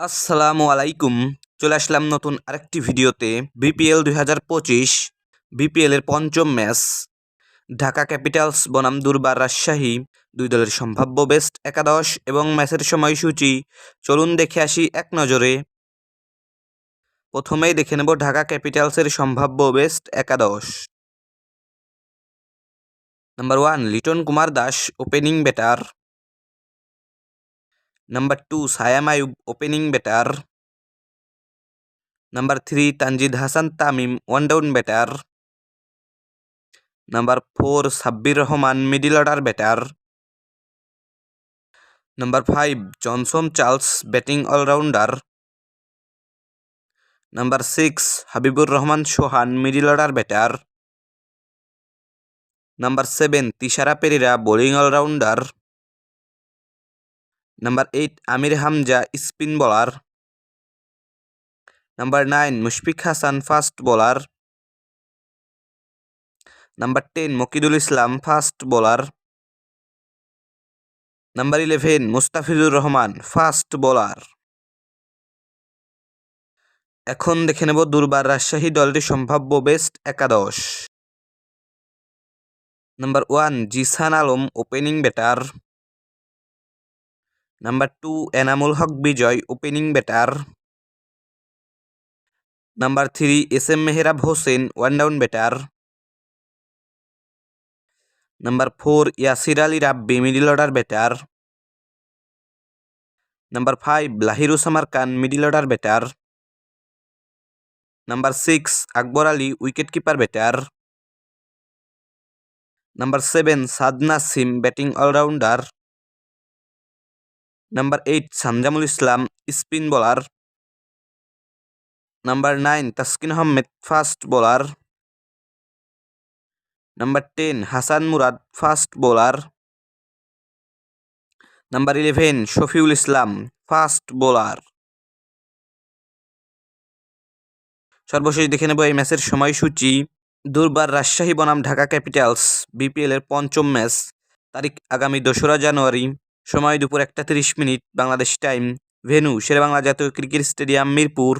আসসালামু আলাইকুম। চলে আসলাম নতুন আরেকটি ভিডিওতে। বিপিএল দুই হাজার পঁচিশ বিপিএলের পঞ্চম ম্যাচ। ঢাকা ক্যাপিটালস, বনাম দুর্বার রাজশাহী দুই দলের সম্ভাব্য বেস্ট একাদশ এবং ম্যাচের সময়সূচি। চলুন দেখে আসি এক নজরে। প্রথমেই দেখে নেব ঢাকা ক্যাপিটালসের সম্ভাব্য বেস্ট একাদশ। Number one, Liton Kumar Das, opening batter. Number two Saim Ayub opening batter number three Tanzid Hasan Tamim one down batter number four Sabbir Rahman middle order batter number five Johnson Charles batting allrounder number six Habibur Rahman Sohan middle order batter number seven Thisara Perera bowling allrounder number eight Amir Hamza spin bowler number nine Mushfik Hasan fast bowler number ten Mukidul Islam fast bowler number eleven Mustafizur Rahman fast bowler এখন দেখে নেব দুর্বার রাজশাহী দলটি সম্ভাব্য best একাদশ। Number one Jishan Alam opening batter number two Anamul Haque Bijoy opening batter number three S M Mehrab Hossain one down batter number four Yasir Ali Rabbi middle order batter number five লাহিরুসামার Khan middle order batter number six Akbar Ali wicket keeper batter number seven সাদনা সিম batting allrounder number eight Sanjamul Islam spin bowler number nine Taskin Ahmed fast bowler number ten Hasan Murad fast bowler number eleven Shafiul Islam fast bowler সর্বশেষ দেখে নেব এই ম্যাচের সময়সূচি। দুর্বার রাজশাহী বনাম Dhaka Capitals BPL এর পঞ্চম ম্যাচ, তারিখ আগামী দোসরা জানুয়ারি। সময় দুপুর একটা তিরিশ minute Bangladesh time venue Sher-e-Bangla জাতীয় ক্রিকেট স্টেডিয়াম মিরপুর।